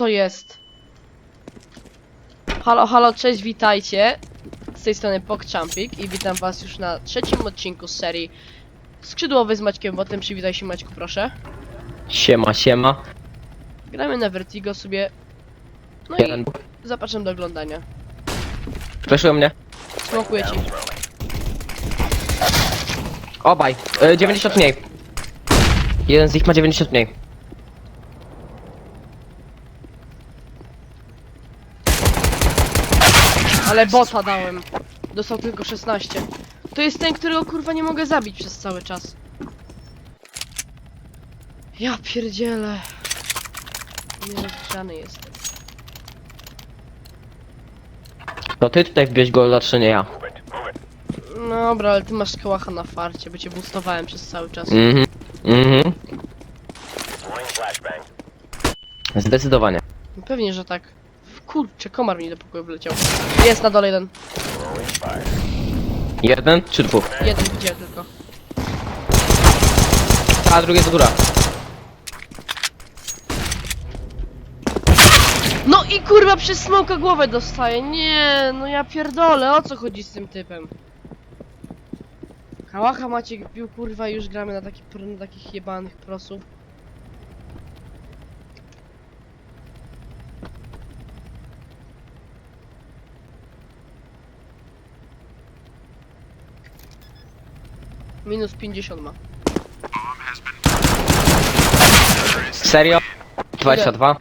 to jest? Halo, halo, cześć, witajcie. Z tej strony PogChampik i witam was już na trzecim odcinku z serii Skrzydłowy z Maćkiem Botem. Przywitaj się Maćku, proszę. Siema, siema. Gramy na Vertigo sobie. No Jeden. i zapraszam do oglądania. Fleszują mnie. Smokuję ci. Obaj. E, 90 mniej. Jeden z nich ma 90 mniej. Ale bota dałem. Dostał tylko 16. To jest ten, którego kurwa nie mogę zabić przez cały czas. Ja pierdzielę. Nierozgrzany jestem. To ty tutaj wbierz go, czy nie ja. No dobra, ale ty masz kałacha na farcie, bo cię boostowałem przez cały czas. Mhm. Mhm. Zdecydowanie. No Pewnie, że tak. Kurczę, komar mi do pokoju wleciał. Jest na dole jeden. Jeden czy dwóch? Jeden widziałem tylko. A drugie to góra. No i kurwa przez smoka głowę dostaję. Nie, no ja pierdolę, o co chodzi z tym typem? Kałacha Maciek pił kurwa i już gramy na, taki, na takich jebanych prosów. Minus 50 ma. Serio? 22.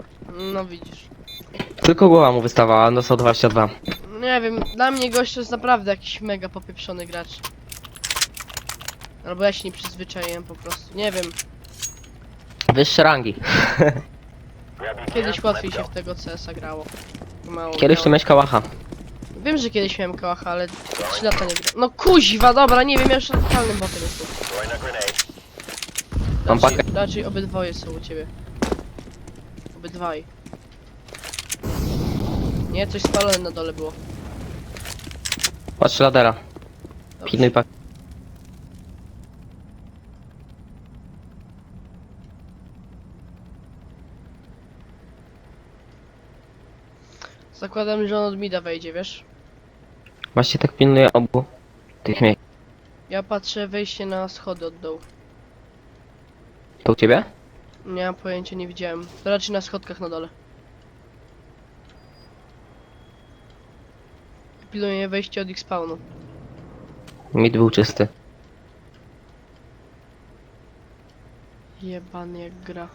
No widzisz. Tylko głowa mu wystawała, a dostał 22. Nie wiem, dla mnie gość jest naprawdę jakiś mega popieprzony gracz. Albo ja się nie przyzwyczaiłem po prostu, nie wiem. Wyższe rangi. Kiedyś łatwiej się w tego CS-a grało. Mało Kiedyś to miałeś kałacha. Wiem, że kiedyś miałem kałacha, ale 3 lata nie grałem. No kuźwa, dobra, nie wiem, ja już totalnym botem jestem. Mam Raczej, pakę. raczej obydwoje są u ciebie. Obydwaj. Nie, coś spalone na dole było. Patrz ladera. Dobrze. Pilnuj pak. Zakładam, że on od mida wejdzie, wiesz? Właśnie tak pilnuję obu tych miejsc. Ja patrzę wejście na schody od dołu. To u ciebie? Nie mam pojęcia, nie widziałem. To raczej na schodkach na dole. Pilnuję wejście od ich spawnu. Mid był czysty. Jebany jak gra.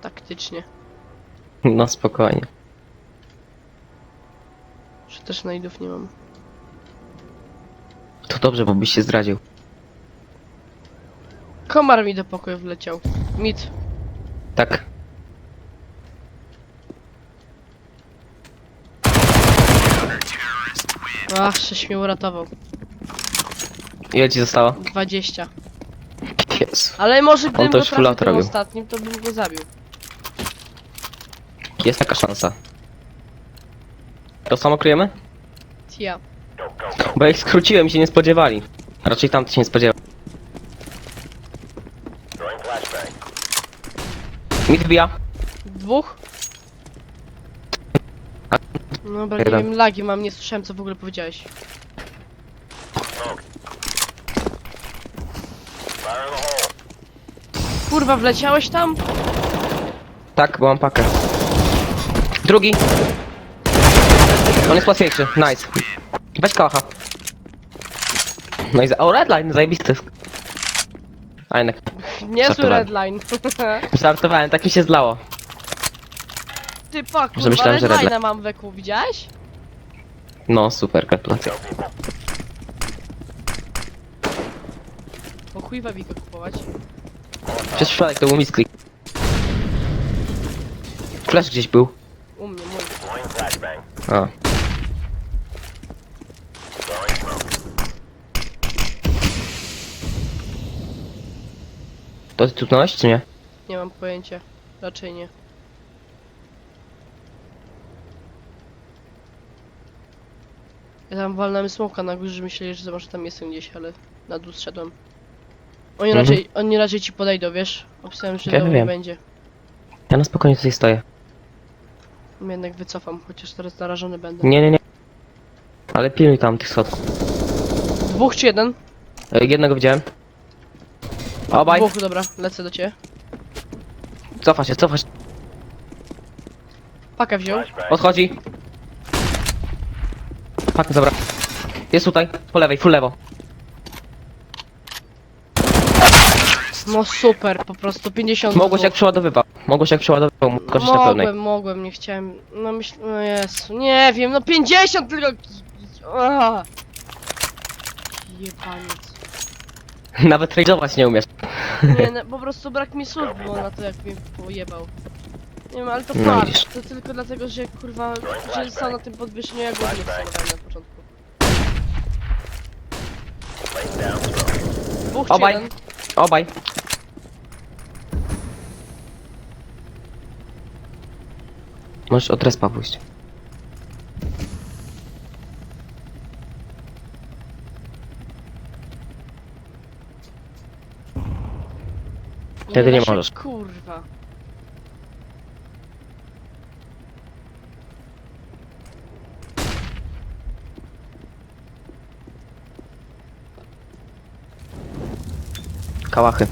Taktycznie. No spokojnie. Że też najdów nie mam. Dobrze, bo byś się zdradził. Komar mi do pokoju wleciał. Mit. Tak. Ach, żeś mnie uratował. Ile ci zostało? 20. Jezu. Ale może gdybym to go już full trafił auto tym robił. ostatnim, to bym go zabił. Jest taka szansa. To samo kryjemy? Ja. Bo jak skróciłem się nie spodziewali. Raczej tamty się nie spodziewał. Mid wbija. Dwóch? Dobra, nie Jeden. wiem, lagi mam, nie słyszałem co w ogóle powiedziałeś. Kurwa, wleciałeś tam? Tak, bo mam pakę. Drugi. On jest łatwiejszy. Nice. Weź kałacha. No i za... O, redline, zajebisty. A jednak, Niezły Żartowałem. redline. żartowałem, tak mi się zlało. Ty pa, Że kurwa, myślałem, że redline'a redline. mam weku, widziałeś? No, super, gratulacje. Po chuj wabika kupować. Przez przypadek to był misklik. Flash gdzieś był. U mnie, mój. A. To ty tutnąłeś, czy nie? Nie mam pojęcia. Raczej nie. Ja tam walnąłem smoka na górze, że myśleli, że zobacz, tam jestem gdzieś, ale na dół zszedłem. Oni Mhm. raczej, oni raczej ci podejdą, wiesz? Obstałem, że Ja nie wiem. będzie. Ja na spokojnie tutaj stoję. Jednak wycofam, chociaż teraz narażony będę. Nie, nie, nie. Ale pilnuj tam tych schodków. Dwóch czy jeden? E, Jednego widziałem. Obaj. Dwóch, dobra, lecę do ciebie. Cofa się, cofa się. Pakę wziął. Odchodzi. Pak, dobra. Jest tutaj, po lewej, full lewo. No super, po prostu 50 Mogłeś jak przeładowywał. Mogłeś jak przeładowywał, mógł na pełnej. Mogłem, mogłem, nie chciałem. No myśl... No Jezu, nie wiem, no 50 tylko... Aha. Jebaniec. Nawet rage'ować nie umiesz. Nie, no, po prostu brak mi słów było na to, jak mnie pojebał. Nie wiem, ale to No fakt. widzisz. To tylko dlatego, że kurwa, że został na tym podwyższeniu, ja go nie wcelowałem na początku. Dwóch czy Obaj. jeden? Obaj. Możesz od respa pójść. Wtedy da nie się, możesz. Kurwa. Kałachy.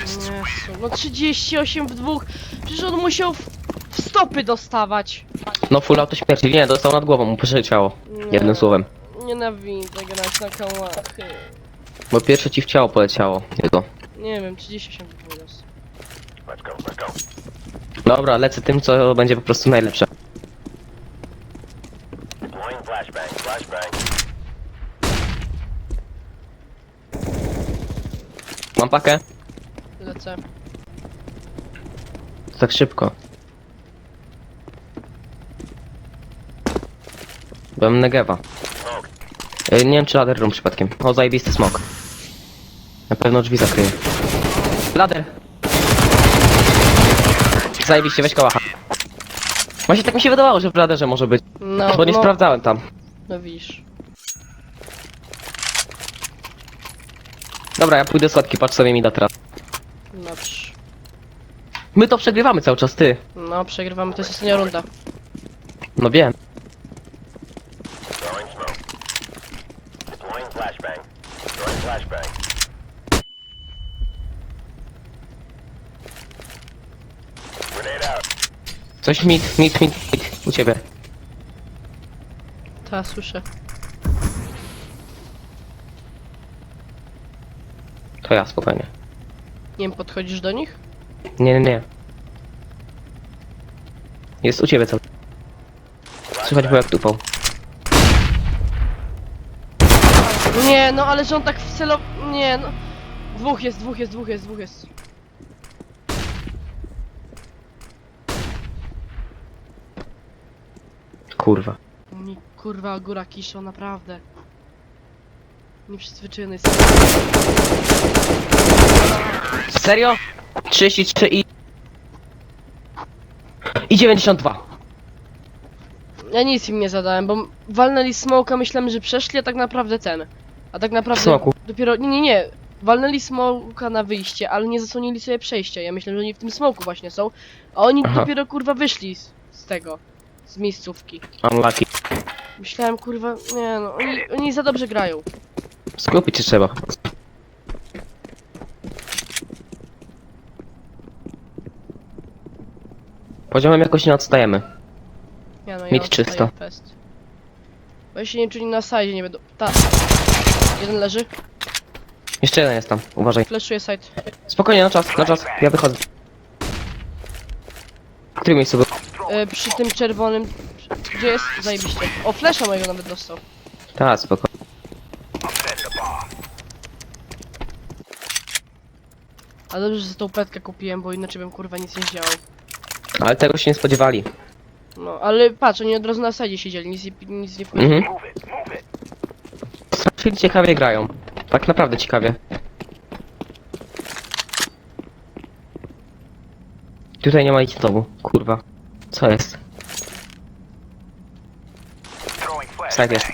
Jezu, no 38 w dwóch. Przecież on musiał w, w stopy dostawać. No full auto śmierci. Nie, dostał nad głową, mu przeleciało. Nie, Jednym słowem. Nienawidzę grać na kałachy. Bo pierwsze ci w ciało poleciało. Jego. Nie wiem, 38 w dwóch jest. Dobra, lecę tym, co będzie po prostu najlepsze. Deploying flashbang, flashbang. Mam pakę? Lecę. Tak szybko. Byłem Negewa. Smoke. Nie wiem czy ladder room przypadkiem. O, zajebisty smok. Na pewno drzwi zakryje. Ladder! Zajebiście, weź kałacha. Właśnie tak mi się wydawało, że w ladderze może być. No, Bo nie no, sprawdzałem tam. no widzisz. Dobra, ja pójdę słodki, patrz sobie mi da teraz. Dobrze. My to przegrywamy cały czas, ty. No, przegrywamy, to jest ostatnia runda. No wiem. Throwing smoke. Deploying flashbang. Throwing flashbang. Grenade out. Coś mit, mit, mit, mit. U ciebie. Ta, słyszę. To ja, spokojnie. Nie wiem, podchodzisz do nich? Nie, nie, nie. Jest u ciebie co. Słychać było jak tupał. Nie, no ale że on tak wcelow... Nie, no. Dwóch jest, dwóch jest, dwóch jest, dwóch jest. Kurwa. Mi kurwa góra kiszą, naprawdę. Nieprzyzwyczajony jest. Serio? 33 i... I 92. Ja nic im nie zadałem, bo walnęli smoka, myślałem, że przeszli, a tak naprawdę ten. A tak naprawdę. Smoku. Dopiero. Nie, nie, nie. Walnęli smoka na wyjście, ale nie zasłonili sobie przejścia. Ja myślałem, że oni w tym smoku właśnie są. A oni Aha. dopiero kurwa wyszli z, z tego. Z miejscówki. Unlucky. Myślałem kurwa. Nie no, oni, oni za dobrze grają. Skupić się trzeba. Poziomem jakoś nie odstajemy. Ja no, ja odstaję czysto. Fest. Bo się nie czuli na side, nie będą. Ta. Jeden leży. Jeszcze jeden jest tam, uważaj. Flashuje side. Spokojnie, na czas, na czas. Ja wychodzę. W którym miejscu był? E, przy tym czerwonym. Gdzie jest? Zajebiście. O, flasha mojego nawet dostał. Tak, spoko. A dobrze, że tą petkę kupiłem, bo inaczej bym kurwa nic nie zdziałał. Ale tego się nie spodziewali. No, ale patrz, oni od razu na sadzie siedzieli, nic, nie- nic nie wchodziło. Mhm. Strasznie ciekawie grają. Tak naprawdę ciekawie. Tutaj nie ma nic znowu, kurwa. Co jest? Side jest.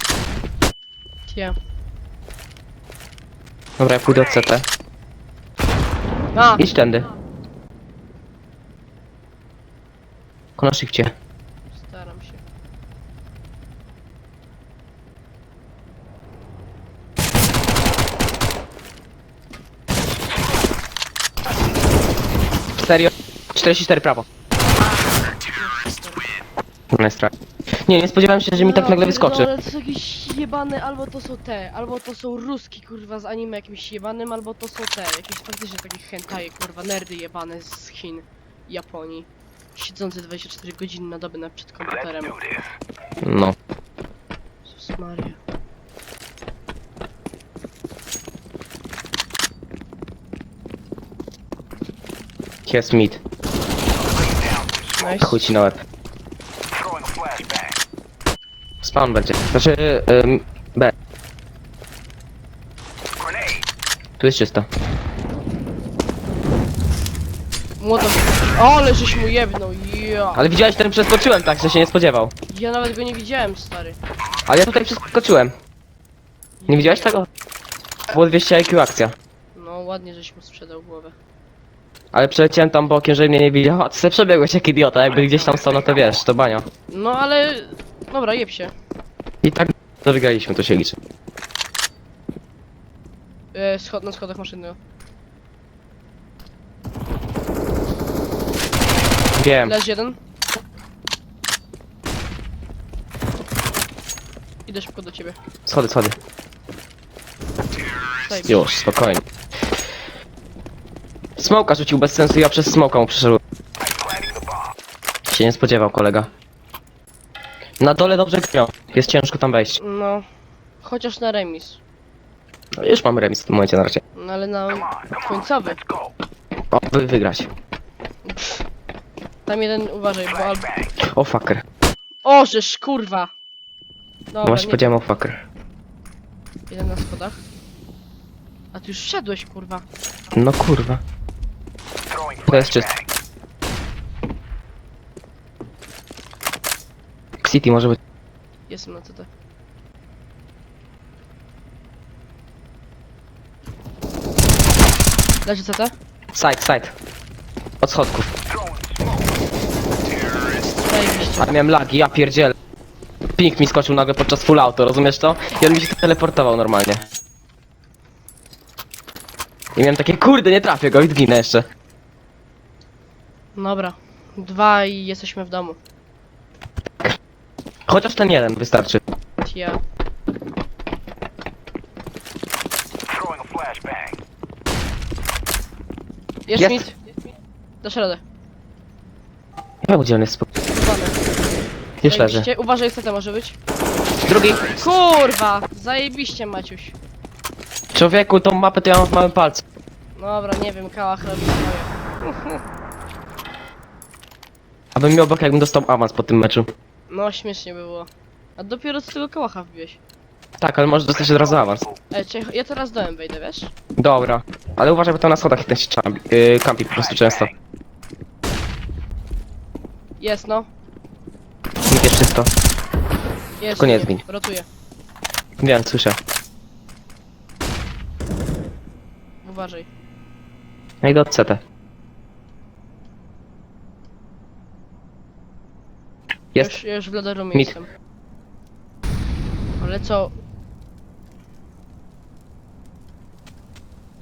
Ja. Dobra, ja pójdę od CT. A! Idź tędy. Shifcie. Staram się. Serio? 44 prawo. Nice try. Nie, nie spodziewałem się, że mi tak nagle wyskoczy. No, ale to są jakieś jebane, albo to są te, albo to są ruski kurwa z anime jakimś jebanym, albo to są te, jakieś faktycznie takie hentaje kurwa, nerdy jebane z Chin, Japonii. Siedzące 24 godziny na dobę na przed komputerem. No. Jezus Maria. Jest mid. Nice. Chuj ci na łeb. Spawn będzie. Znaczy, ym, B. Tu jest czysto. Młodo. Ale żeś mu jebnął, ja. Ale widziałeś, ten przeskoczyłem tak, że się nie spodziewał. Ja nawet go nie widziałem, stary. Ale ja tutaj przeskoczyłem. Nie widziałeś tego? Było 200 IQ akcja. No ładnie, żeś mu sprzedał głowę. Ale przeleciałem tam bokiem, żeby mnie nie widział, a ty sobie przebiegłeś jak idiota, jakby gdzieś tam stał, no to wiesz, to bania. No ale... Dobra, jeb się. I tak to wygraliśmy, to się liczy. E, schod na schodach maszynnego. Wiem. Leż jeden. Idę szybko do ciebie. Schody, schody. Zajebiście. Już, spokojnie. Smoka rzucił bez sensu, ja przez smoka mu przeszedłem. Się nie spodziewał kolega. Na dole dobrze grają. Jest ciężko tam wejść. No. Chociaż na remis. No, już mamy remis w tym momencie na razie. No ale na końcowy. O, wy wygrać. Pff. Tam jeden uważaj, bo albo... O fucker. O, żeż kurwa! Dobra, Właśnie nie, powiedziałem o fucker. jeden na schodach. A ty już wszedłeś, kurwa. No kurwa. To jest czysto. City może być. Jestem na CT. Leży CT? Side, side. Od schodków. Zajebiście. A miałem lagi, ja pierdzielę. Ping mi skoczył nagle podczas full auto, rozumiesz to? I on mi się teleportował normalnie. I miałem takie, kurde, nie trafię go i zginę jeszcze. Dobra. Dwa i jesteśmy w domu. Chociaż ten jeden wystarczy. Ja. Jest, Jest. mit. Dasz radę. Ja gdzie on jest? Uważaj. Już leży. Zajebiście. Uważaj, CT może być. Drugi. Kurwa! Zajebiście, Maciuś. Człowieku, tą mapę to ja mam w małym palcu. Dobra, nie wiem, kałach robi swoje. Abym miał bok, jakbym dostał awans po tym meczu. No, śmiesznie by było. A dopiero co tego kałacha wbiłeś. Tak, ale może dostać od razu awans. Ej, czekaj, ja teraz dołem wejdę, wiesz? Dobra. Ale uważaj, bo tam na schodach ten się champi, yy, kampi po prostu często. Jest, no. Nie jest czysto. Jest. Tylko nie zgiń. Rotuję. Wiem, słyszę. Uważaj. Ja idę od CT. Jest. Już, już w loderumie Mit. jestem. Ale co?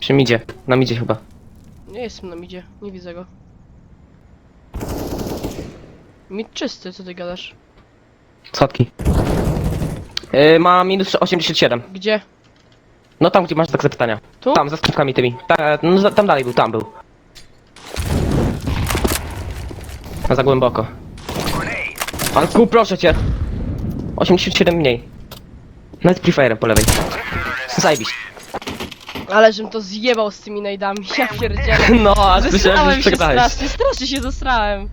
Przy midzie. Na midzie chyba. Nie jestem na midzie, nie widzę go. Mit czysty, co ty gadasz? Schodki. Yy, ma minus 87. Gdzie? No tam, gdzie masz tak zapytania. Tu? Tam, za skrzydkami tymi. Ta, no, za- tam dalej był, tam był. A za głęboko. Alku, proszę cię. 87 mniej. Nawet prefire'em po lewej. Zajebiście. Ale żem to zjebał z tymi najdami, ja pierdzielę. No, a słyszałem, że Zesrałem się przegrałeś. strasznie, strasznie się zesrałem.